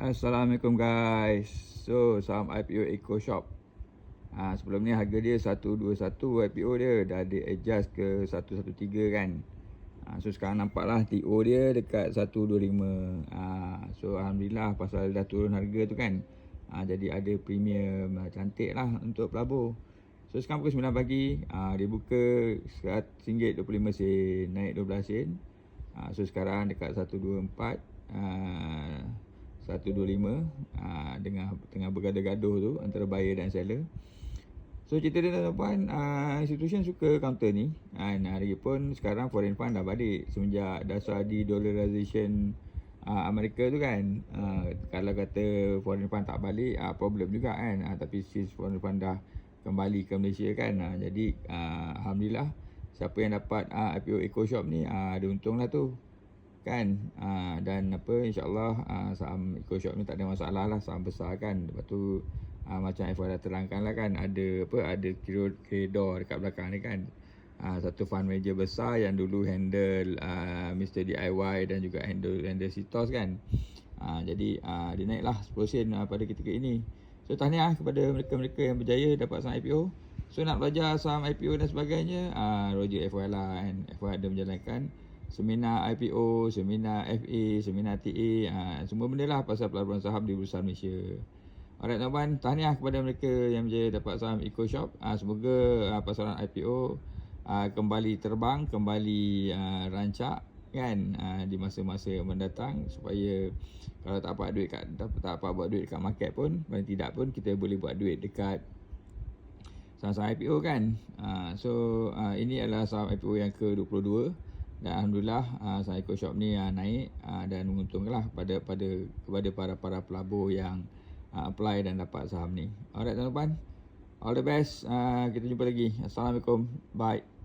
Assalamualaikum guys. So, saham IPO Eco Shop. Ha, sebelum ni harga dia 121 IPO dia dah di adjust ke 113 kan. Ha, so sekarang nampaklah TO dia dekat 125. Ha, so alhamdulillah pasal dah turun harga tu kan. Ha, jadi ada premium ha, cantik lah untuk pelabur. So sekarang pukul 9 pagi, ha, dia buka RM1.25 sen, naik 12 sen. Ha, so sekarang dekat 124. Ha, 125 uh, dengan tengah bergaduh-gaduh tu antara buyer dan seller. So cerita dia tuan-tuan, uh, institution suka counter ni. Dan uh, hari pun sekarang foreign fund dah balik semenjak dasar di dollarization uh, Amerika tu kan. Uh, kalau kata foreign fund tak balik, uh, problem juga kan. Uh, tapi since foreign fund dah kembali ke Malaysia kan. Uh, jadi uh, Alhamdulillah siapa yang dapat uh, IPO Eco Shop ni uh, ada untung lah tu kan? Uh, dan apa insyaallah uh, saham eco shop ni tak ada masalah lah saham besar kan? Lepas tu uh, macam F dah terangkan lah kan ada apa ada kredor dekat belakang ni kan? Uh, satu fund manager besar yang dulu handle uh, Mr DIY dan juga handle handle Citos kan? Uh, jadi uh, dia naik lah 10% uh, pada ketika ini. So tahniah kepada mereka-mereka yang berjaya dapat saham IPO so nak belajar saham IPO dan sebagainya uh, Roger FY lah kan? FY ada menjalankan seminar IPO, seminar FA, seminar TA, ha, semua benda lah pasal pelaburan saham di Bursa Malaysia. Alright tuan-tuan, tahniah kepada mereka yang berjaya dapat saham Eco Shop. Ha, semoga ha, pasaran IPO ha, kembali terbang, kembali ha, rancak kan ha, di masa-masa yang mendatang supaya kalau tak apa duit kat tak, tak apa buat duit dekat market pun paling tidak pun kita boleh buat duit dekat saham-saham IPO kan. Ha, so ha, ini adalah saham IPO yang ke-22 dan alhamdulillah uh, saya Eco Shop ni uh, naik uh, dan menguntungkanlah pada pada kepada para para pelabur yang uh, apply dan dapat saham ni. Alright tuan-tuan. All the best. Uh, kita jumpa lagi. Assalamualaikum. Bye.